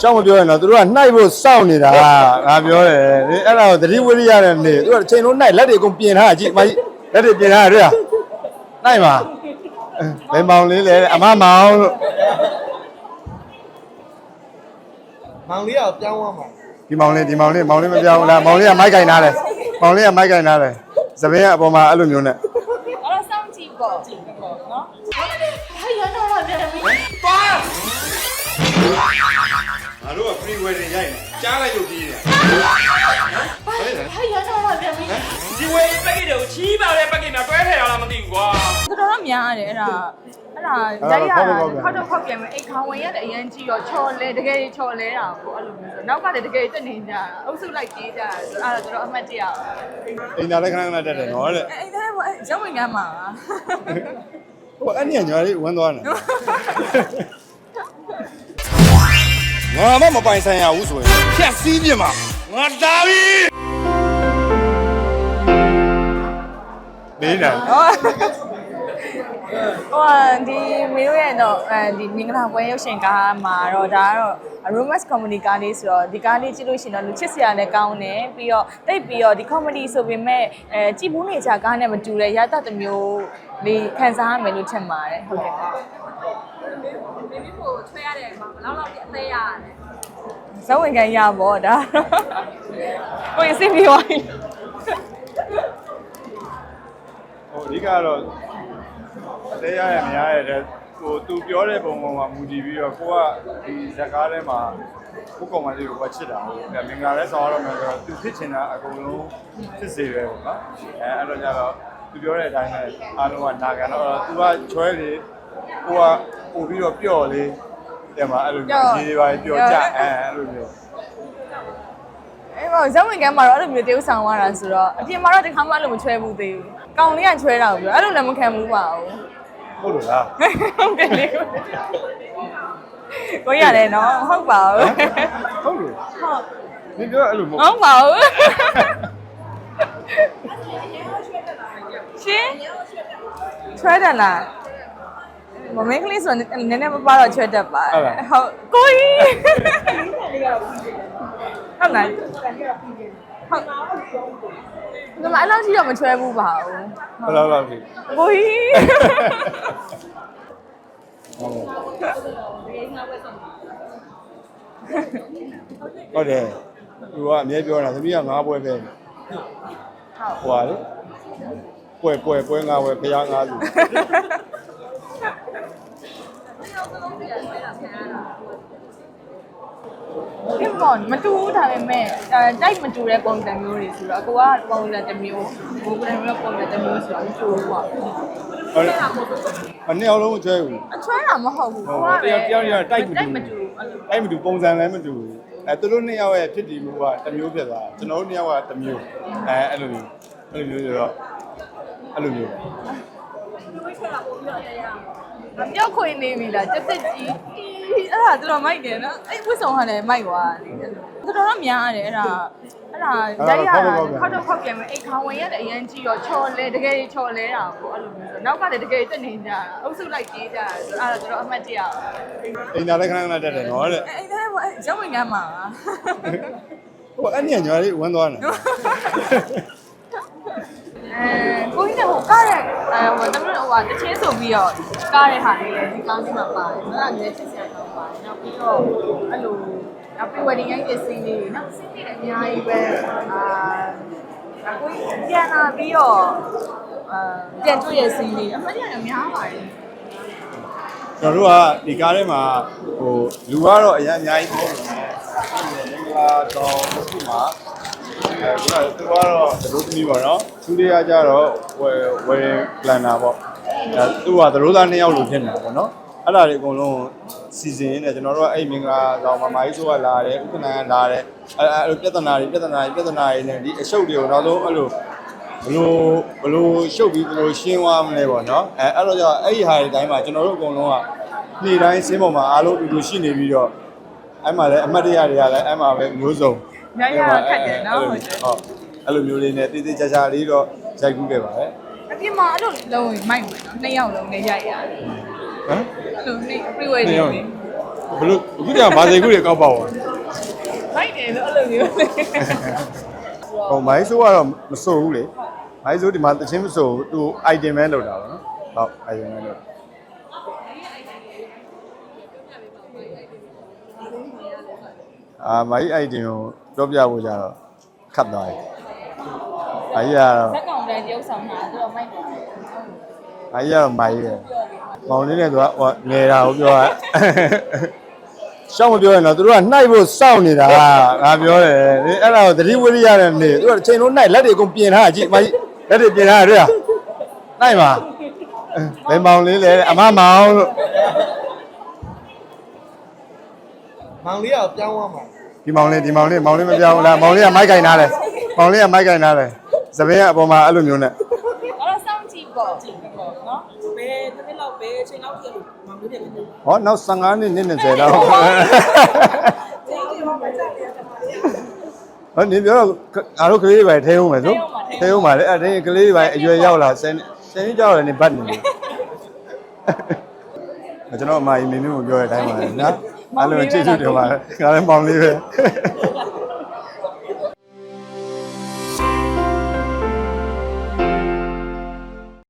ရှောင်းမပြောရင်တော့သူတို့ကနှိုက်ဖို့စောင့်နေတာငါပြောတယ်ဒီအဲ့ဒါကိုသတိဝိရိယနဲ့နေသူတို့ကချိန်လုံးနှိုက်လက်တွေအကုန်ပြင်ထားတာကြည့်မကြီးလက်တွေပြင်ထားတာတွေ့လားနှိုက်ပါဘယ်မောင်လေးလဲအမမောင်လို့မောင်လေးကပြောင်းသွားမှာဒီမောင်လေးဒီမောင်လေးမောင်လေးမပြောင်းဘူးလားမောင်လေးကမိုက်ကင်ထားတယ်မောင်လေးကမိုက်ကင်ထားတယ်သပင်းကအပေါ်မှာအဲ့လိုမျိုးနဲ့အဲ့တော့စောင့်ကြည့်ပေါ့ကြည့်ပေါ့နော်ဟဲ့ရတော့လာပြန်ပြီ ငါတို့က free wedding ရိုက်နေကြားလိုက်လို့ပြီးနေဟဲ့ရတော့လာပြန်ပြီဒီဝေးပက်ကစ်တွေကိုချီးပါတဲ့ပက်ကစ်များတွဲထည့်ရလားမသိဘူးကွာတော်တော်များတယ်အဲ့ဒါအဲ့ဒါကြိုက်ရတာခောက်တော့ခောက်ပြန်မယ်အိတ်ခေါင်းဝင်ရတယ်အရင်ကြည့်တော့ချော်လဲတကယ်ချော်လဲတာကိုအဲ့လိုမျိုးဆိုနောက်ကလည်းတကယ်တက်နေကြတာအုပ်စုလိုက်ပြေးကြတာဆိုအဲ့ဒါတော်တော်အမှတ်တရပါအိမ်သားလည်းခဏခဏတက်တယ်နော်တဲ့အဲ့အဲ့ဒါကရုပ်ဝင်ကမ်းမှာဟိုအဲ့ညညာလေးဝမ်းသွားနေ ငါမမပိုင်ဆိုင်ရဘူးဆိုရင်ဖြတ်စည်းပြမှာငါတာပြီနေနာဟောဟိုဒီမီတို့ရဲ့တော့အဲဒီမင်္ဂလာပွဲရုပ်ရှင်ကားမှာတော့ဒါကတော့ Romance Comedy ကားလေးဆိုတော့ဒီကားလေးကြည့်လို့ရှိရင်တော့လူချစ်စရာလည်းကောင်းတယ်ပြီးတော့တိတ်ပြီးတော့ဒီ comedy ဆိုပေမဲ့အဲကြည့်ဘူးနေကြကားနဲ့မတူတဲ့ရတတ်တစ်မျိုးလေးခံစားရမယ်လို့ထင်ပါတယ်ဟုတ်ကဲ့ မိမိကိုချွဲရတဲ့မှာဘယ်လောက်လောက်ပြအသေးရတယ်ဇဝင်ခံရပါတော့ဒါကိုယ်စိတ်ပြီးသွားပြီဟိုအဓိကတော့အသေးရရမရရတဲ့ဟိုသူပြောတဲ့ပုံပေါ်မှာမူတည်ပြီးတော့ကိုကဒီဇက်ကားထဲမှာကိုကောင်မလေးကိုကချစ်တာဟုတ်ကဲ့မင်္ဂလာလဲဆောင်ရတော့မယ်ဆိုတော့သူဖြစ်ချင်တာအကုန်လုံးဖြစ်စေပဲပေါ့နော်အဲအဲ့တော့ကြတော့သူပြောတဲ့အတိုင်းပဲအားလုံးကနာခံတော့သူကချွဲလေ ကိုကပို့ပြီးတော့ပျော့လေတဲ့မှာအဲ့လိုမျိုးရေးပါပျော့ကြအဲအဲ့လိုမျိုးအဲ့တော့ဇဝင်ခံမှာတော့အဲ့လိုမျိုးတေးဥဆောင်သွားတာဆိုတော့အပြင်မှာတော့တစ်ခါမှအဲ့လိုမချွဲဘူးသေးဘူးကောင်လေးကချွဲတာကိုပြောအဲ့လိုလည်းမခံဘူးပါဘူးဟုတ်လို့လားဟုတ်တယ်လေကိုရတယ်နော်ဟုတ်ပါဘူးဟုတ်လို့ဟုတ်နင်ပြောအဲ့လိုမဟုတ်ဟုတ်ပါဘူးရှင်ချွဲတယ်လား မမင်းကလေးဆိုနည်းနည်းမပါတော့ချွဲတတ်ပါဟုတ်ကိုကြီးဟုတ်လားဟုတ်ဒီမှာအဲ့လောက်ကြီးတော့မချွဲဘူးပါဘူးဘယ်လောက်လောက်ပြီကိုကြီးဟုတ်တယ်သူကအမြဲပြောတာသမီးကငါးပွဲပဲဟွာလေပွဲပွဲပွဲငါးပွဲဖျားငါးလူ ဒီပေါ်မတူဘူးဒါပေမဲ့အဲတိုက်မတူတဲ့ပုံစံမျိုးတွေဆိုတော့ကိုကပုံစံတစ်မျိုးဘိုးကလည်းပုံစံတစ်မျိုးဆိုတော့မတူဘူးပေါ့ဟုတ်တယ်အနှစ်အောင်လုံးကျွဲဘူးအချွဲတာမဟုတ်ဘူးကိုကတယောက်တယောက်တယောက်တိုက်မတူတိုက်မတူဘူးအဲ့လိုအဲ့မတူပုံစံလည်းမတူဘူးအဲသူတို့နှစ်ယောက်ရဲ့ဖြစ်တည်မှုကတစ်မျိုးဖြစ်သွားကျွန်တော်တို့နှစ်ယောက်ကတစ်မျိုးအဲအဲ့လိုမျိုးအဲ့လိုမျိုးဆိုတော့အဲ့လိုမျိုးအပြော က်ခွေနေပြီလားတက်တက်ကြီးအဲ့ဒါတော်တော်မိုက်တယ်နော်အဲ့ဝစ်ဆောင်ဟာလည်းမိုက်သွားတယ်တော်တော်များတယ်အဲ့ဒါအဲ့ဒါကြိုက်ရတာခောက်တော့ခောက်ပြန်မယ်အိတ်ခေါင်းဝင်ရတယ်အရင်ကြည့်တော့ချော်လဲတကယ်ချော်လဲတာကိုအဲ့လိုမျိုးဆိုနောက်ကလည်းတကယ်တက်နေကြတာအုပ်စုလိုက်ပြေးကြတာဆိုအဲ့ဒါတော်တော်အမှတ်တရပါအိမ်သားလည်းခဏခဏတက်တယ်နော်တဲ့အဲ့ဒါကရုပ်ဝင်ကမ်းမှာဟိုအဲ့ညညာလေးဝမ်းသွားနေအဲ ကိုကြီးကဟိုကားရဲ့အဲဟိုတမလို့ဟိုကတချင်းဆိုပြီးတော့ကားရဲ့ဟာလေးလည်းဒီကားလေးမှာပါတယ်။နော်ငယ်ချစ်စရာကောင်းပါတယ်။နောက်ပြီးတော့အဲ့လိုနောက်ပြီး wedding ရိုက်တဲ့စီးလေးနောက်စီးလေးလည်းအများကြီးပဲအာကိုကြီးပြန်လာပြီးတော့အာပြန်တွေ့ရဲ့စီးလေးအမှန်တရားများပါတယ်ကျွန်တော်တို့ကဒီကားထဲမှာဟိုလူကတော့အရင်အများကြီးပေါ့နေတယ်မင်္ဂလာတော်တစ်ခုမှာအဲ ခုနကသူကတော့သတို့သမီးပေါ့နော်သူတွေကကြတော့ဝယ်ဝယ်ပလန်နာပေါ့အဲသူကသတို့သားနှစ်ယောက်လိုဖြစ်နေတာပေါ့နော်အဲ့ဒါတွေအကုန်လုံးစီစဉ်နေကျွန်တော်တို့ကအဲ့မင်္ဂလာတော်မှာမာကြီးဆိုကလာတယ်ဥက္ကဋ္ဌကလာတယ်အဲအဲ့လိုပြဿနာတွေပြဿနာတွေပြဿနာတွေနဲ့ဒီအရှုပ်တွေကိုနောက်ဆုံးအဲ့လိုဘလို့ဘလို့ရှုပ်ပြီးဘလို့ရှင်းသွားမလဲပေါ့နော်အဲအဲ့တော့ကြောင့်အဲ့ဒီဟာတွေတိုင်းမှာကျွန်တော်တို့အကုန်လုံးကနေ့တိုင်းစင်းပေါ်မှာအားလုံးအတူတူရှိနေပြီးတော့အဲ့မှာလည်းအမှတ်တရတွေကလည်းအဲ့မှာပဲမျိုးစုံ။ များများခက်တယ်နော်ဟုတ်တယ်ဟုတ်အဲ့လိုမျိုးလေးနဲ့တေးသေးချာချာလေးတော့ရိုက်ကူးခဲ့ပါတယ်။အပြင်မှာအဲ့လိုလုံးဝမိုက်မယ်နော်။နှစ်ယောက်လုံးနဲ့ရိုက်ရတယ်ဟမ်။အဲ့လိုနှစ် pre wedding လေးဘလို့အခုတည်းကဘာစိတ်ကူးတွေကောက်ပေါ့ဝါမိုက်တယ်လို့အဲ့လိုမျိုးလေဟိုမိုင်းဆိုးကတော့မစိုးဘူးလေမိုင်းဆိုးဒီမှာတချင်းမစိုးဘူးသူ item ပဲလောက်တာပါနော်ဟုတ် item ပဲလောက်အာမိုင်း item ကို ပြောပြဖို့ကြတော့ခတ်သွားတယ်အဲ့ရတော့ဇက်ကောင်တိုင်းတယောက်ဆောင်တာသူကမိုက်တယ်အဲ့ရတော့မိုင်းတယ်မောင်လေးနဲ့သူကဟိုငယ်တာကိုပြောတာရှောင်းမပြောရင်တော့သူတို့ကနှိုက်ဖို့စောင့်နေတာငါပြောတယ်ဒီအဲ့ဒါကိုသတိဝိရိယနဲ့နေသူကတစ်ချိန်လုံးနှိုက်လက်တွေအကုန်ပြင်ထားတာကြည့်မိုင်းလက်တွေပြင်ထားရတယ်နှိုက်ပါဘယ်မောင်လေးလဲအမမောင်လို့မောင်လေးကပြောင်းသွားမှာ ဒီမောင်လေးဒီမောင်လေးမောင်လေးမပြောင်းဘူးလားမောင်လေးကမိုက်ကင်ထားတယ်မောင်လေးကမိုက်ကင်ထားတယ်သပင်းကအပေါ်မှာအဲ့လိုမျိုးနဲ့အဲ့တော့စောင့်ကြည့်ပေါ့ကြည့်ပေါ့နော်ဘယ်တစ်နှစ်လောက်ပဲအချိန်လောက်ဖြစ်လို့မောင်လေးတွေပဲနေဟောနောက်15နှစ်နှစ်20လောက်ချိန်ကြီးမှမကြက်တယ်တမလေးဟောနေပြောတော့အားတို့ကလေးတွေပဲထဲအောင်မယ်ဆိုထဲအောင်ပါလေအဲ့ဒါကလေးတွေပဲအရွယ်ရောက်လာဆယ်ဆယ်နှစ်ကြောက်လည်းနေ bắt နေတယ်ကျွန်တော်အမကြီးမင်းမျိုးကိုပြောတဲ့အတိုင်းပါလေနော် အဲ့လိုချစ်ချစ်တယ်ပါငါလည်းမောင်လေးပဲ